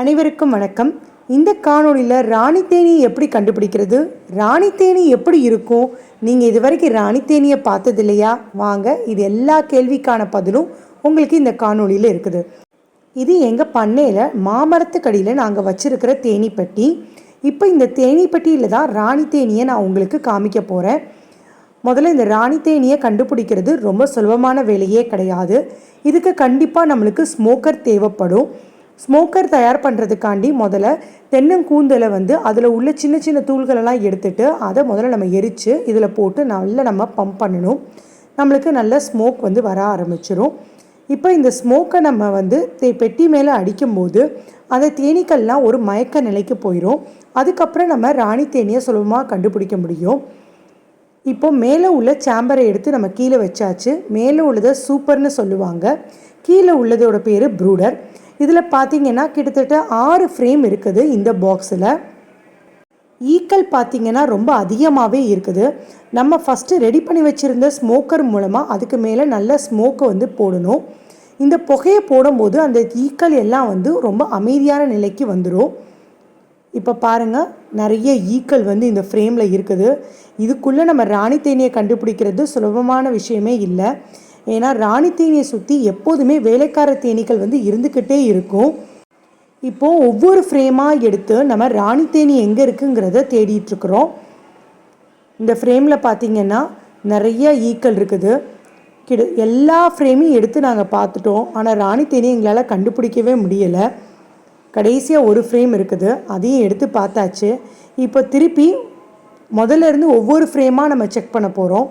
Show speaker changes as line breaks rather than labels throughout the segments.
அனைவருக்கும் வணக்கம். இந்த காணொளியில் ராணி தேனியை எப்படி கண்டுபிடிக்கிறது? ராணி தேனி எப்படி இருக்கும்? நீங்கள் இது வரைக்கும் ராணி தேனியை பார்த்தது இல்லையா? வாங்க இது எல்லா கேள்விக்கான பதிலும் உங்களுக்கு இந்த காணொளியில் இருக்குது. இது எங்கள் பண்ணையில் மாமரத்துக்கடியில் நாங்கள் வச்சுருக்கிற தேனி பெட்டி. இப்போ இந்த தேனி பெட்டியில் தான் ராணி தேனியை நான் உங்களுக்கு காமிக்க போகிறேன் முதல்ல இந்த ராணி தேனியை கண்டுபிடிக்கிறது ரொம்ப சுலபமான வேலையே கிடையாது. இதுக்கு கண்டிப்பாக நம்மளுக்கு ஸ்மோக்கர் தேவைப்படும். ஸ்மோக்கர் தயார் பண்ணுறதுக்காண்டி முதல்ல தென்னங்கூந்தலை வந்து அதில் உள்ள சின்ன சின்ன தூள்களெல்லாம் எடுத்துட்டு அதை முதல்ல நம்ம எரித்து இதில் போட்டு நல்லா நம்ம பம்ப் பண்ணணும். நம்மளுக்கு நல்ல ஸ்மோக் வந்து வர ஆரம்பிச்சிடும் இப்போ இந்த ஸ்மோக்கை நம்ம வந்து தே பெட்டி மேலே அடிக்கும்போது அந்த தேனீக்கள்லாம் ஒரு மயக்க நிலைக்கு போயிடும் அதுக்கப்புறம் நம்ம ராணி தேனியை சுலபமாக கண்டுபிடிக்க முடியும். இப்போ மேலே உள்ள சாம்பரை எடுத்து நம்ம கீழே வச்சாச்சு. மேலே உள்ளதை சூப்பர்னு சொல்லுவாங்க. கீழே உள்ளதோட பேர் ப்ரூடர் இதில் பார்த்தீங்கன்னா கிட்டத்தட்ட ஆறு ஃப்ரேம் இருக்குது இந்த பாக்ஸில் ஈக்கள் பார்த்திங்கன்னா ரொம்ப அதிகமாகவே இருக்குது. நம்ம ஃபஸ்ட்டு ரெடி பண்ணி வச்சுருந்த ஸ்மோக்கர் மூலமாக அதுக்கு மேலே நல்ல ஸ்மோக்கை வந்து போடணும். இந்த புகையை போடும்போது அந்த ஈக்கள் எல்லாம் வந்து ரொம்ப அமைதியான நிலைக்கு வந்துடும் இப்போ பாருங்கள் நிறைய ஈக்கள் வந்து இந்த ஃப்ரேமில் இருக்குது. இதுக்குள்ளே நம்ம ராணி தேனியை கண்டுபிடிக்கிறது சுலபமான விஷயமே இல்லை. ஏன்னா ராணி தேனியை சுற்றி எப்போதுமே வேலைக்கார தேனீக்கள் வந்து இருந்துக்கிட்டே இருக்கும். இப்போது ஒவ்வொரு ஃப்ரேமாக எடுத்து நம்ம ராணி தேனி எங்கே இருக்குங்கிறத தேடிட்டுருக்குறோம் இந்த ஃப்ரேமில் பார்த்தீங்கன்னா நிறைய ஈக்கள் இருக்குது. கிட எல்லா ஃப்ரேமையும் எடுத்து நாங்கள் பார்த்துட்டோம் ஆனால் ராணி தேனி எங்களால் கண்டுபிடிக்கவே முடியலை. கடைசியாக ஒரு ஃப்ரேம் இருக்குது. அதையும் எடுத்து பார்த்தாச்சு. இப்போ திருப்பி முதல்ல இருந்து ஒவ்வொரு ஃப்ரேமாக நம்ம செக் பண்ண போகிறோம்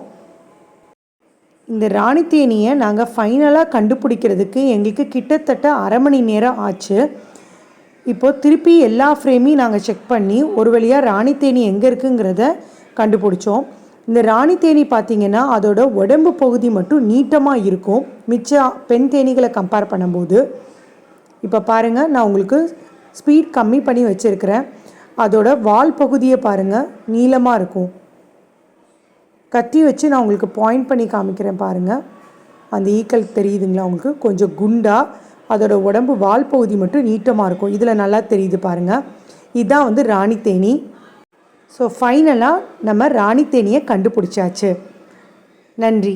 இந்த ராணி தேனியை நாங்கள் ஃபைனலாக கண்டுபிடிக்கிறதுக்கு எங்களுக்கு கிட்டத்தட்ட அரை மணி நேரம் ஆச்சு. இப்போது திருப்பி எல்லா ஃப்ரேமையும் நாங்கள் செக் பண்ணி ஒரு வழியாக ராணி தேனி எங்கே இருக்குங்கிறத கண்டுபிடிச்சோம். இந்த ராணி தேனி பார்த்திங்கன்னா அதோட உடம்பு பகுதி மட்டும் நீட்டமாக இருக்கும். மிச்ச பெண் தேனிகளை கம்பேர் பண்ணும்போது. இப்போ பாருங்கள் நான் உங்களுக்கு ஸ்பீட் கம்மி பண்ணி வச்சுருக்கிறேன். அதோட வால் பகுதியை பாருங்கள் நீளமாக இருக்கும். கத்தி வச்சு நான் உங்களுக்கு பாயிண்ட் பண்ணி காமிக்கிறேன் பாருங்கள் அந்த ஈக்கள் தெரியுதுங்களா உங்களுக்கு? கொஞ்சம் குண்டாக அதோட உடம்பு வால் பகுதி மட்டும் நீட்டமாக இருக்கும். இதில் நல்லா தெரியுது பாருங்கள் இதுதான் வந்து ராணி தேனி. ஸோ ஃபைனலாக நம்ம ராணி தேனியை கண்டுபிடிச்சாச்சு. நன்றி.